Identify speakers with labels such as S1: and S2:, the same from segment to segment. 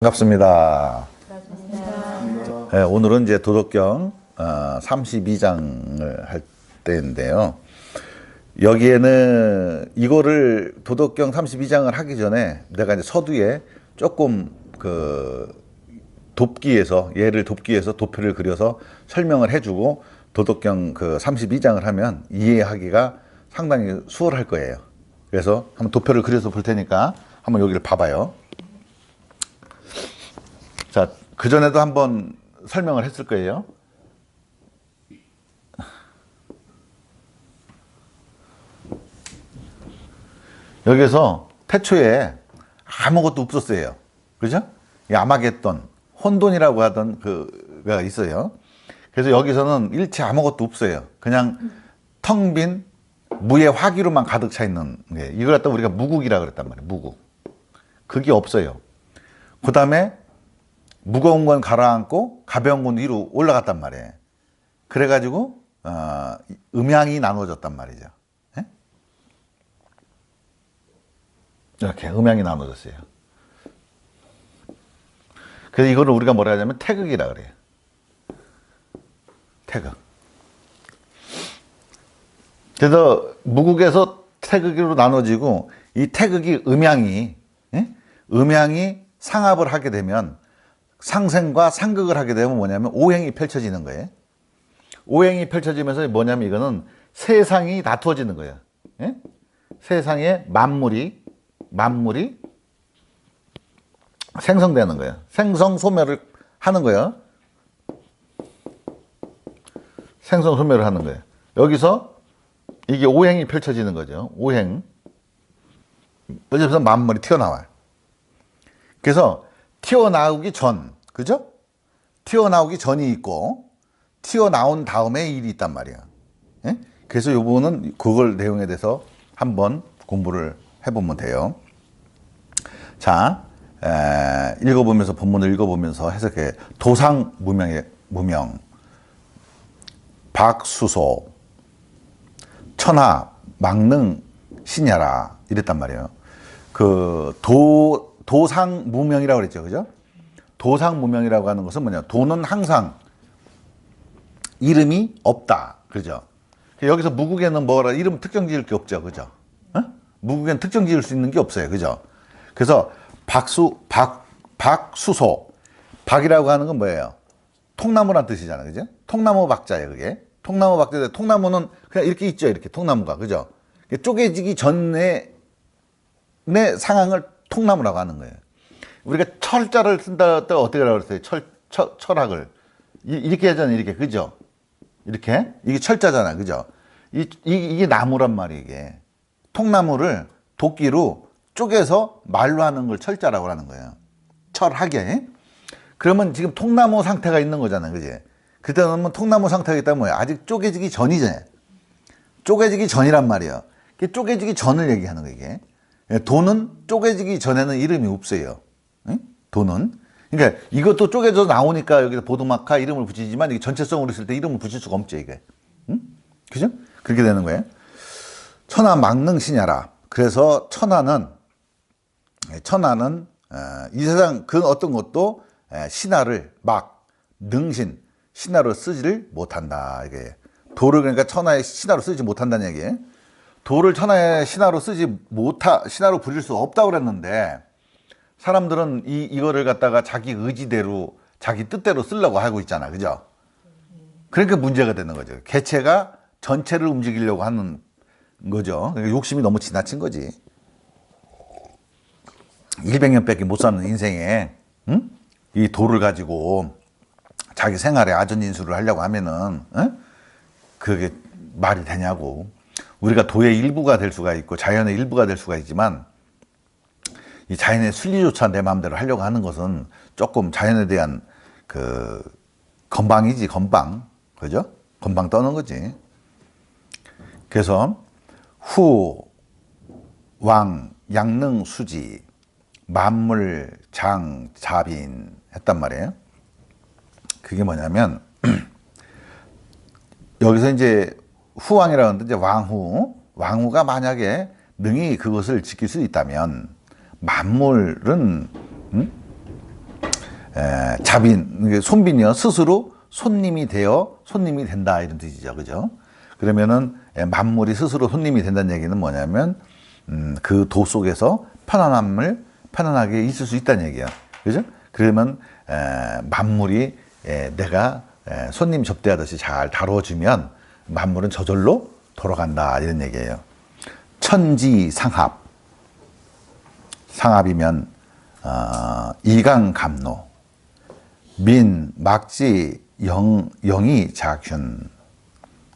S1: 반갑습니다. 네, 오늘은 이제 도덕경 어, 32장을 할 때인데요. 여기에는 이거를 도덕경 32장을 하기 전에 내가 이제 서두에 조금 그 돕기에서 얘를 돕기 위해서 도표를 그려서 설명을 해주고 도덕경 그 32장을 하면 이해하기가 상당히 수월할 거예요. 그래서 한번 도표를 그려서 볼 테니까 한번 여기를 봐봐요. 자, 그 전에도 한번 설명을 했을 거예요. 여기서 태초에 아무것도 없었어요. 그죠? 이 아마겟돈, 혼돈이라고 하던 그가 있어요. 그래서 여기서는 일체 아무것도 없어요. 그냥 텅 빈 무의 화기로만 가득 차 있는 게 이걸 갖다 우리가 무국이라 그랬단 말이에요. 무국. 그게 없어요. 그 다음에 무거운 건 가라앉고 가벼운 건 위로 올라갔단 말이에요. 그래가지고 어, 음양이 나눠졌단 말이죠. 예? 이렇게 음양이 나눠졌어요. 그래서 이거를 우리가 뭐라 하냐면 태극이라 그래요. 태극. 그래서 무국에서 태극으로 나눠지고 이 태극이 음양이 예? 음양이 상합을 하게 되면 상생과 상극을 하게 되면 뭐냐면 오행이 펼쳐지는 거예요. 오행이 펼쳐지면서 뭐냐면 이거는 세상이 다투어지는 거예요. 예? 세상에 만물이 만물이 생성되는 거예요. 생성 소멸을 하는 거예요. 생성 소멸을 하는 거예요. 여기서 이게 오행이 펼쳐지는 거죠. 오행. 여기서 만물이 튀어나와요. 그래서 튀어나오기 전, 그죠? 튀어나오기 전이 있고, 튀어나온 다음에 일이 있단 말이야. 예? 그래서 요 부분은 그걸 내용에 대해서 한번 공부를 해보면 돼요. 자, 에, 읽어보면서, 본문을 읽어보면서 해석해. 도상 무명의, 무명. 박수소. 천하, 망능, 신야라. 이랬단 말이에요. 그, 도, 도상 무명이라고 그랬죠. 그죠? 도상 무명이라고 하는 것은 뭐냐. 도는 항상 이름이 없다. 그죠? 여기서 무국에는 뭐라 이름 특정 지을 게 없죠. 그죠? 어? 무국에는 특정 지을 수 있는 게 없어요. 그죠? 그래서 박수, 박, 박수소. 박이라고 하는 건 뭐예요? 통나무란 뜻이잖아요. 그죠? 통나무 박자예요. 그게. 통나무 박자인데 통나무는 그냥 이렇게 있죠. 이렇게 통나무가. 그죠? 쪼개지기 전에 내 상황을 통나무라고 하는 거예요. 우리가 철자를 쓴다 때 어떻게 하라고 그랬어요? 철, 철, 철학을. 이, 이렇게 하잖아요. 이렇게. 그죠? 이렇게. 이게 철자잖아. 그죠? 이, 이, 이 게 나무란 말이에요. 이게. 통나무를 도끼로 쪼개서 말로 하는 걸 철자라고 하는 거예요. 철학에. 그러면 지금 통나무 상태가 있는 거잖아요. 그지? 그때는 통나무 상태가 있다면 뭐예요? 아직 쪼개지기 전이잖아요. 쪼개지기 전이란 말이에요. 쪼개지기 전을 얘기하는 거예요. 이게. 예, 돈은 쪼개지기 전에는 이름이 없어요. 응? 돈은. 그러니까 이것도 쪼개져 나오니까 여기서 보도마카 이름을 붙이지만 이게 전체성으로 있을 때 이름을 붙일 수가 없죠, 이게. 응? 그죠? 그렇게 되는 거예요. 천하 망능신야라. 그래서 천하는, 예, 천하는, 이 세상 그 어떤 것도 신하를 막, 능신, 신하로 쓰지를 못한다. 이게. 도를 그러니까 천하의 신하로 쓰지 못한다는 얘기예요. 도를 천하의 신하로 쓰지 못하, 신하로 부릴 수 없다고 그랬는데, 사람들은 이, 이거를 갖다가 자기 의지대로, 자기 뜻대로 쓰려고 하고 있잖아. 그죠? 그러니까 문제가 되는 거죠. 개체가 전체를 움직이려고 하는 거죠. 그러니까 욕심이 너무 지나친 거지. 100년밖에 못 사는 인생에, 응? 이 도를 가지고 자기 생활에 아전인수를 하려고 하면은, 응? 그게 말이 되냐고. 우리가 도의 일부가 될 수가 있고 자연의 일부가 될 수가 있지만 이 자연의 순리조차 내 마음대로 하려고 하는 것은 조금 자연에 대한 그 건방이지 건방 그죠? 건방 떠는 거지. 그래서 후, 왕, 양능, 수지, 만물, 장, 자빈 했단 말이에요. 그게 뭐냐면 여기서 이제 후왕이라고 하는데 이제 왕후, 왕후가 만약에 능히 그것을 지킬 수 있다면 만물은 음? 에, 자빈, 손빈이요. 스스로 손님이 되어 손님이 된다. 이런 뜻이죠. 그죠? 그러면은 에, 만물이 스스로 손님이 된다는 얘기는 뭐냐면, 음, 그 도 속에서 편안함을 편안하게 있을 수 있다는 얘기야. 그죠? 그러면 에, 만물이 에, 내가 에, 손님 접대하듯이 잘 다뤄주면 만물은 저절로 돌아간다. 이런 얘기예요. 천지상합. 상합이면 어, 이강감노, 민, 막지, 영, 영이 자균,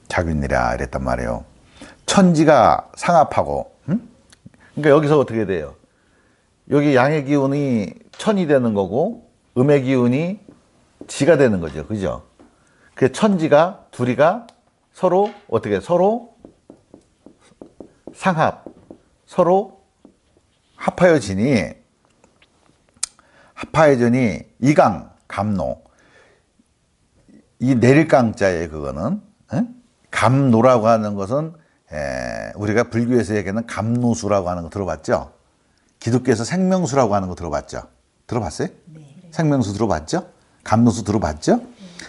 S1: 자균이라 이랬단 말이에요. 천지가 상합하고, 음? 그러니까 여기서 어떻게 돼요? 여기 양의 기운이 천이 되는 거고, 음의 기운이 지가 되는 거죠. 그죠? 그 천지가, 둘이가 서로, 어떻게, 서로 상합, 서로 합하여지니 합하여지니 이강 감노 이 내릴 강자에 그거는 에? 감노라고 하는 것은 에, 우리가 불교에서 얘기하는 감노수라고 하는 거 들어봤죠? 기독교에서 생명수라고 하는 거 들어봤죠? 들어봤어요? 생명수 들어봤죠? 감노수 들어봤죠?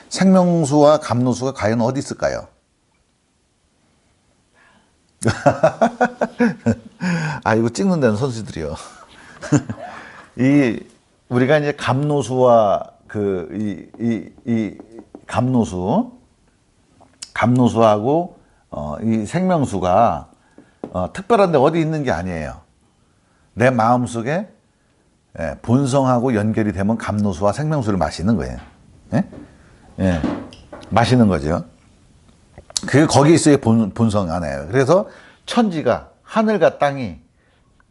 S1: 생명수와 감노수가 과연 어디 있을까요? 아 이거 찍는 데는 선수들이요. 이 우리가 이제 감노수와 그 이 이 이 감노수 감노수하고 어, 이 생명수가 어, 특별한데 어디 있는 게 아니에요. 내 마음 속에 예, 본성하고 연결이 되면 감노수와 생명수를 마시는 거예요. 예? 예, 마시는 거죠. 그게 거기 있어야 본, 본성 안에. 그래서 천지가 하늘과 땅이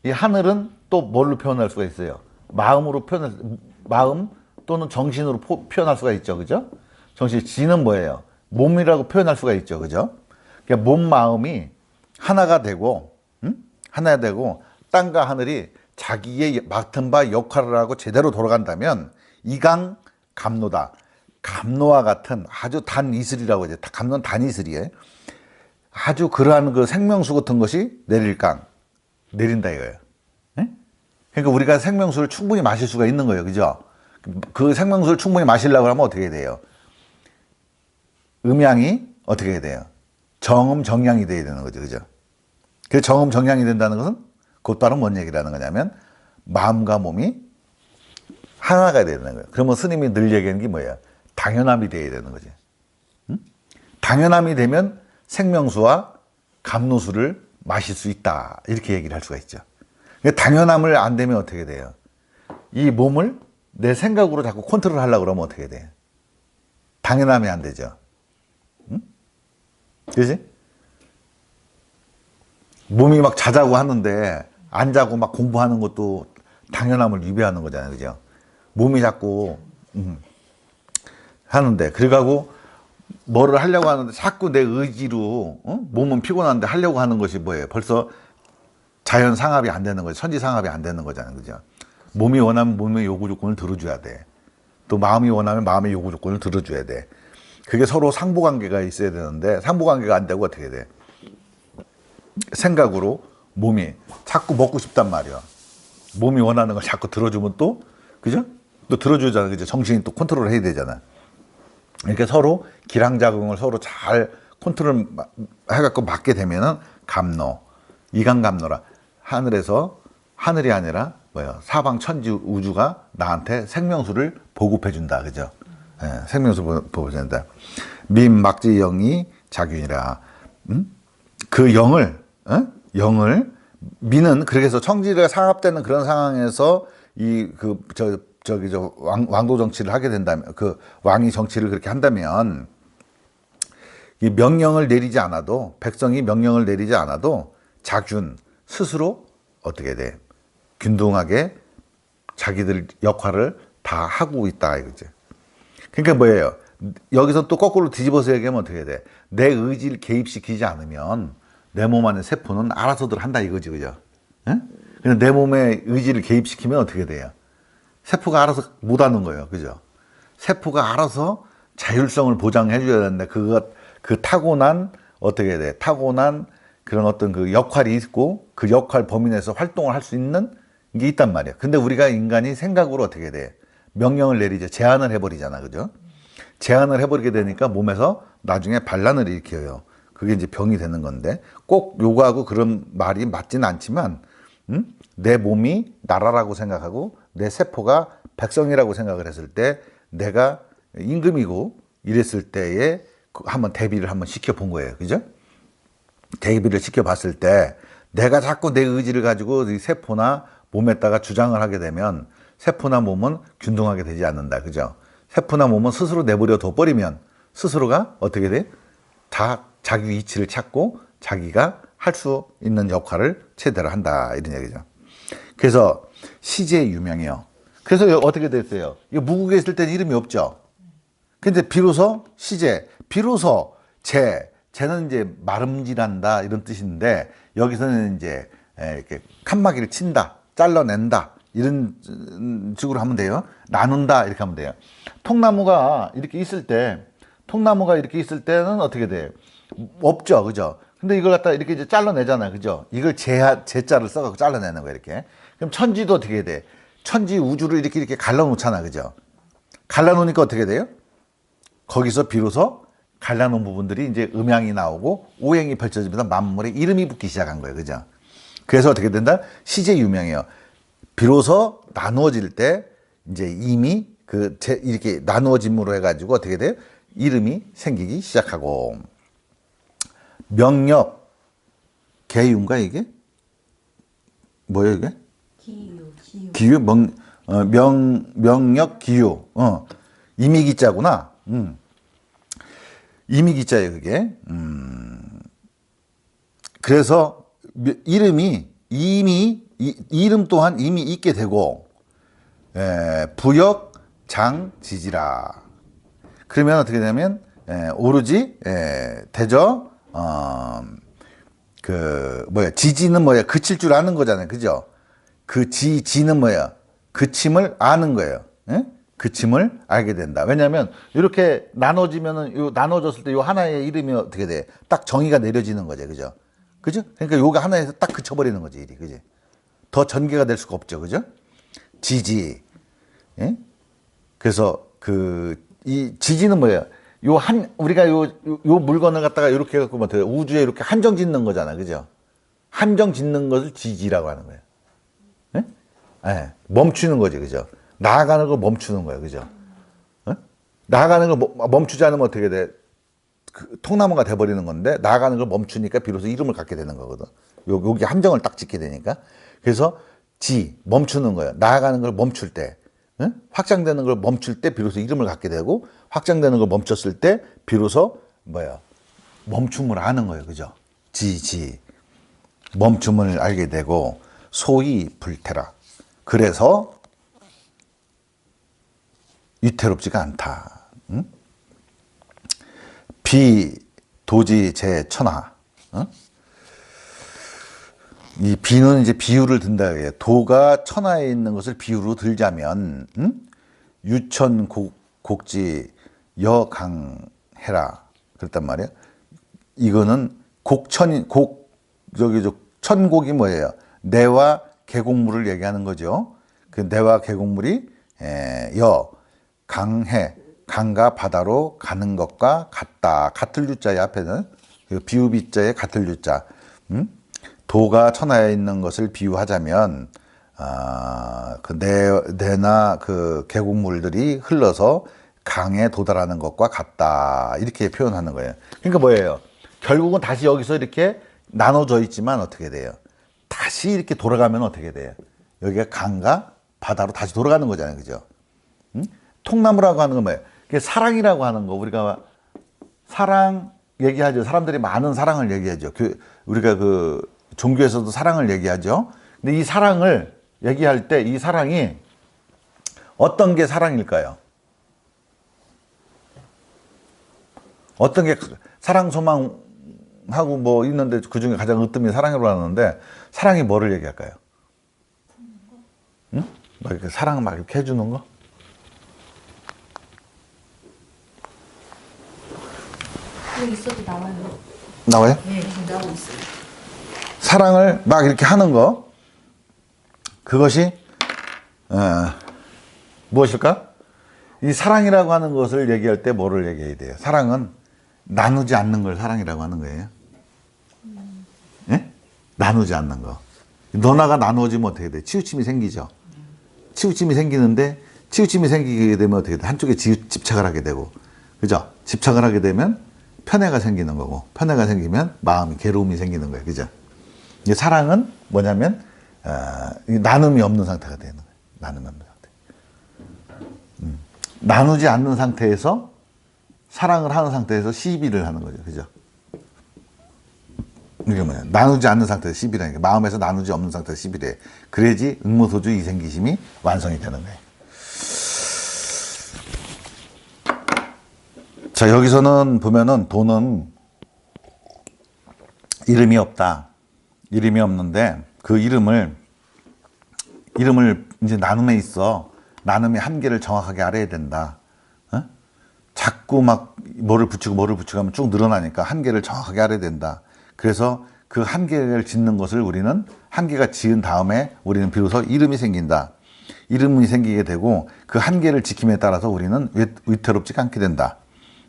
S1: 이 하늘은 또 뭘로 표현할 수가 있어요? 마음으로 표현할 마음 또는 정신으로 포, 표현할 수가 있죠. 그죠? 정신 지는 뭐예요? 몸이라고 표현할 수가 있죠. 그죠? 그러니까 몸 마음이 하나가 되고 음? 하나가 되고 땅과 하늘이 자기의 맡은 바 역할을 하고 제대로 돌아간다면 이강 감노다. 감노와 같은 아주 단 이슬이라고 하죠. 감노는 단 이슬이에요. 아주 그러한 그 생명수 같은 것이 내릴 강 내린다 이거예요. 예? 그러니까 우리가 생명수를 충분히 마실 수가 있는 거예요. 그죠? 그 생명수를 충분히 마시려고 하면 어떻게 돼요? 음양이 어떻게 돼요? 정음 정양이 돼야 되는 거죠. 그죠? 그 정음 정양이 된다는 것은 곧바로 뭔 얘기라는 거냐면 마음과 몸이 하나가 되는 거예요. 그러면 스님이 늘 얘기하는 게 뭐예요? 당연함이 돼야 되는 거지. 응? 당연함이 되면 생명수와 감노수를 마실 수 있다. 이렇게 얘기를 할 수가 있죠. 당연함을 안 되면 어떻게 돼요? 이 몸을 내 생각으로 자꾸 컨트롤 하려고 그러면 어떻게 돼요? 당연함이 안 되죠. 응? 그지? 몸이 막 자자고 하는데 안 자고 막 공부하는 것도 당연함을 위배하는 거잖아요. 그죠? 몸이 자꾸, 음, 하는데, 그래가고 뭐를 하려고 하는데 자꾸 내 의지로, 어? 몸은 피곤한데 하려고 하는 것이 뭐예요? 벌써 자연 상합이 안 되는 거죠. 천지 상합이 안 되는 거잖아요. 그죠? 몸이 원하면 몸의 요구 조건을 들어줘야 돼. 또 마음이 원하면 마음의 요구 조건을 들어줘야 돼. 그게 서로 상보 관계가 있어야 되는데 상보 관계가 안 되고 어떻게 돼? 생각으로 몸이 자꾸 먹고 싶단 말이야. 몸이 원하는 걸 자꾸 들어주면 또 그죠? 또 들어주잖아. 그죠? 정신이 또 컨트롤 해야 되잖아. 이렇게 서로 기량작용을 서로 잘 컨트롤 마- 해갖고 맞게 되면은 감노, 이강감노라 하늘에서 하늘이 아니라 뭐야 사방 천지 우주가 나한테 생명수를 보급해 준다, 그죠? 예, 생명수 보- 보급해 준다. 민 막지 영이 자균이라. 음? 그 영을 어? 영을 미는 그래서 청지가 상합되는 그런 상황에서 이 그 저 저기 저 왕, 왕도 정치를 하게 된다면 그 왕이 정치를 그렇게 한다면 이 명령을 내리지 않아도 백성이 명령을 내리지 않아도 자균 스스로 어떻게 돼 균등하게 자기들 역할을 다 하고 있다 이거지. 그러니까 뭐예요? 여기서 또 거꾸로 뒤집어서 얘기하면 어떻게 돼? 내 의지를 개입시키지 않으면 내 몸 안에 세포는 알아서들 한다 이거지, 그죠? 응? 근데 내 몸에 의지를 개입시키면 어떻게 돼요? 세포가 알아서 못 하는 거예요, 그죠? 세포가 알아서 자율성을 보장해 줘야 되는데 그것 그 타고난 어떻게 돼? 타고난 그런 어떤 그 역할이 있고 그 역할 범위 내에서 활동을 할 수 있는 게 있단 말이야. 근데 우리가 인간이 생각으로 어떻게 돼? 명령을 내리죠. 제한을 해버리잖아. 그죠? 제한을 해버리게 되니까 몸에서 나중에 반란을 일으켜요. 그게 이제 병이 되는 건데 꼭 요거하고 그런 말이 맞지는 않지만 음? 내 몸이 나라라고 생각하고 내 세포가 백성이라고 생각을 했을 때 내가 임금이고 이랬을 때에 그 한번 대비를 한번 시켜본 거예요. 그죠? 대비를 시켜봤을 때 내가 자꾸 내 의지를 가지고 이 세포나 몸에다가 주장을 하게 되면 세포나 몸은 균등하게 되지 않는다. 그죠? 세포나 몸은 스스로 내버려 둬버리면 스스로가 어떻게 돼? 다 자기 위치를 찾고 자기가 할 수 있는 역할을 최대로 한다. 이런 얘기죠. 그래서 시제 유명해요. 그래서 어떻게 됐어요? 이거 무국에 있을 때는 이름이 없죠. 근데 비로소 시제, 비로소 제, 제는 이제 마름질한다 이런 뜻인데 여기서는 이제 에, 이렇게 칸막이를 친다, 잘라낸다 이런 음, 식으로 하면 돼요. 나눈다 이렇게 하면 돼요. 통나무가 이렇게 있을 때, 통나무가 이렇게 있을 때는 어떻게 돼요? 없죠, 그죠? 근데 이걸 갖다 이렇게 이제 잘라내잖아요, 그죠? 이걸 제하, 제자를 써갖고 잘라내는 거야 이렇게. 그럼 천지도 어떻게 돼? 천지 우주를 이렇게 이렇게 갈라놓잖아, 그죠? 갈라놓으니까 어떻게 돼요? 거기서 비로소 갈라놓은 부분들이 이제 음양이 나오고 오행이 펼쳐지면서 만물에 이름이 붙기 시작한 거예요. 그죠? 그래서 어떻게 된다? 시제 유명해요. 비로소 나누어질 때 이제 이미 그 제- 이렇게 나누어짐으로 해가지고 어떻게 돼요? 이름이 생기기 시작하고 명력 개유인가 이게? 뭐예요 이게?
S2: 기유, 기유.
S1: 기유 명, 어, 명 명력 기유 어 이미기자구나 음. 이미기자예요 그게 음. 그래서 미- 이름이 이미 이, 이름 또한 이미 있게 되고 에, 부역 장 지지라 그러면 어떻게 되냐면 에, 오로지 에, 대저 어, 그 뭐야 지지는 뭐야 그칠 줄 아는 거잖아요 그죠 그 지, 지는 뭐야 그침을 아는 거예요 예? 그침을 알게 된다 왜냐하면 이렇게 나눠지면은 요 나눠졌을 때 요 하나의 이름이 어떻게 돼 딱 정의가 내려지는 거죠 그죠 그죠 그러니까 요가 하나에서 딱 그쳐버리는 거지 일이 그지 더 전개가 될 수가 없죠 그죠 지지 예? 그래서 그 이 지지는 뭐예요? 요 한 우리가 요, 요, 요 물건을 갖다가 이렇게 해갖고 뭐? 우주에 이렇게 한정 짓는 거잖아, 그죠? 한정 짓는 것을 지지라고 하는 거예요. 예? 예, 멈추는 거지, 그죠? 나아가는 걸 멈추는 거예요, 그죠? 예? 나아가는 걸 멈- 멈추지 않으면 어떻게 돼? 그 통나무가 돼버리는 건데 나아가는 걸 멈추니까 비로소 이름을 갖게 되는 거거든. 요, 여기 함정을 딱 짓게 되니까. 그래서 지 멈추는 거예요. 나아가는 걸 멈출 때, 응? 확장되는 걸 멈출 때 비로소 이름을 갖게 되고 확장되는 걸 멈췄을 때 비로소 뭐야 멈춤을 아는 거예요, 그죠? 지 지. 멈춤을 알게 되고 소위 불태라. 그래서 위태롭지가 않다. 응? 비 도지 제 천하. 어? 이 비는 이제 비유를 든다 해요. 도가 천하에 있는 것을 비유로 들자면 음? 유천 곡, 곡지 여강해라 그랬단 말이에요. 이거는 곡천 곡 저기 저 천곡이 뭐예요? 내와 계곡물을 얘기하는 거죠. 그 내와 계곡물이 에, 여 강해 강과 바다로 가는 것과 같다. 같을 유자의 앞에는 그 비유비자의 같을 유자. 음? 도가 천하에 있는 것을 비유하자면 아, 그 내, 내나 그 계곡물들이 흘러서 강에 도달하는 것과 같다. 이렇게 표현하는 거예요. 그러니까 뭐예요? 결국은 다시 여기서 이렇게 나눠져 있지만 어떻게 돼요? 다시 이렇게 돌아가면 어떻게 돼요? 여기가 강과 바다로 다시 돌아가는 거잖아요. 그죠? 응? 통나무라고 하는 건 뭐예요? 그게 사랑이라고 하는 거 우리가 사랑 얘기하죠. 사람들이 많은 사랑을 얘기하죠. 그 우리가 그 종교에서도 사랑을 얘기하죠. 근데 이 사랑을 얘기할 때 이 사랑이 어떤 게 사랑일까요? 어떤 게 사랑 소망 하고 뭐 있는데 그 중에 가장 으뜸이 사랑이라고 하는데 사랑이 뭐를 얘기할까요? 응? 막 이렇게 사랑 막 이렇게 해주는 거?
S2: 있어도 나와요.
S1: 나와요?
S2: 네, 지금 나오고 있어요.
S1: 사랑을 막 이렇게 하는 거 그것이 어, 무엇일까? 이 사랑이라고 하는 것을 얘기할 때 뭐를 얘기해야 돼요? 사랑은 나누지 않는 걸 사랑이라고 하는 거예요. 예? 나누지 않는 거. 너나가 나누어지면 어떻게 돼? 치우침이 생기죠. 치우침이 생기는데 치우침이 생기게 되면 어떻게 돼? 한쪽에 지- 집착을 하게 되고, 그죠? 집착을 하게 되면 편애가 생기는 거고, 편애가 생기면 마음이 괴로움이 생기는 거예요, 그죠? 이 사랑은 뭐냐면 어, 이 나눔이 없는 상태가 되는 거예요. 나눔이 없는 상태. 음. 나누지 않는 상태에서 사랑을 하는 상태에서 시비를 하는 거죠, 그죠? 이게 뭐냐? 나누지 않는 상태에서 시비라는 게 마음에서 나누지 없는 상태에서 시비래. 그래야지 응모소주 이생기심이 완성이 되는 거예요. 자 여기서는 보면은 돈은 이름이 없다. 이름이 없는데 그 이름을 이름을 이제 나눔에 있어 나눔의 한계를 정확하게 알아야 된다. 어? 자꾸 막 뭐를 붙이고 뭐를 붙이고 하면 쭉 늘어나니까 한계를 정확하게 알아야 된다. 그래서 그 한계를 짓는 것을 우리는 한계가 지은 다음에 우리는 비로소 이름이 생긴다. 이름이 생기게 되고 그 한계를 지킴에 따라서 우리는 위- 위태롭지가 않게 된다.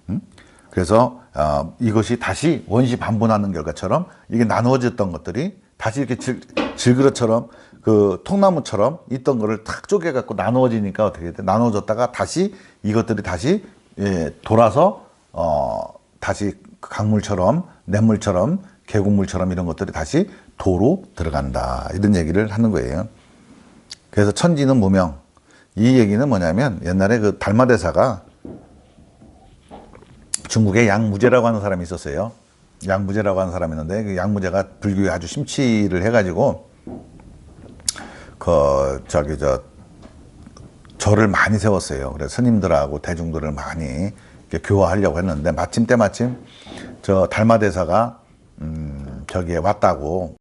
S1: 음? 그래서 어, 이것이 다시 원시 반본하는 결과처럼 이게 나누어졌던 것들이 다시 이렇게 질, 질그릇처럼 그 통나무처럼 있던 거를 탁 쪼개갖고 나누어지니까 어떻게 돼? 나누어졌다가 다시 이것들이 다시 예, 돌아서 어, 다시 강물처럼 냇물처럼 계곡물처럼 이런 것들이 다시 도로 들어간다 이런 얘기를 하는 거예요. 그래서 천지는 무명. 이 얘기는 뭐냐면 옛날에 그 달마 대사가 중국에 양무제라고 하는 사람이 있었어요. 양무제라고 하는 사람이 있는데 그 양무제가 불교에 아주 심취를 해가지고 그 저기 저 절을 많이 세웠어요. 그래서 스님들하고 대중들을 많이 교화하려고 했는데 마침 때마침 저 달마 대사가 음 저기에 왔다고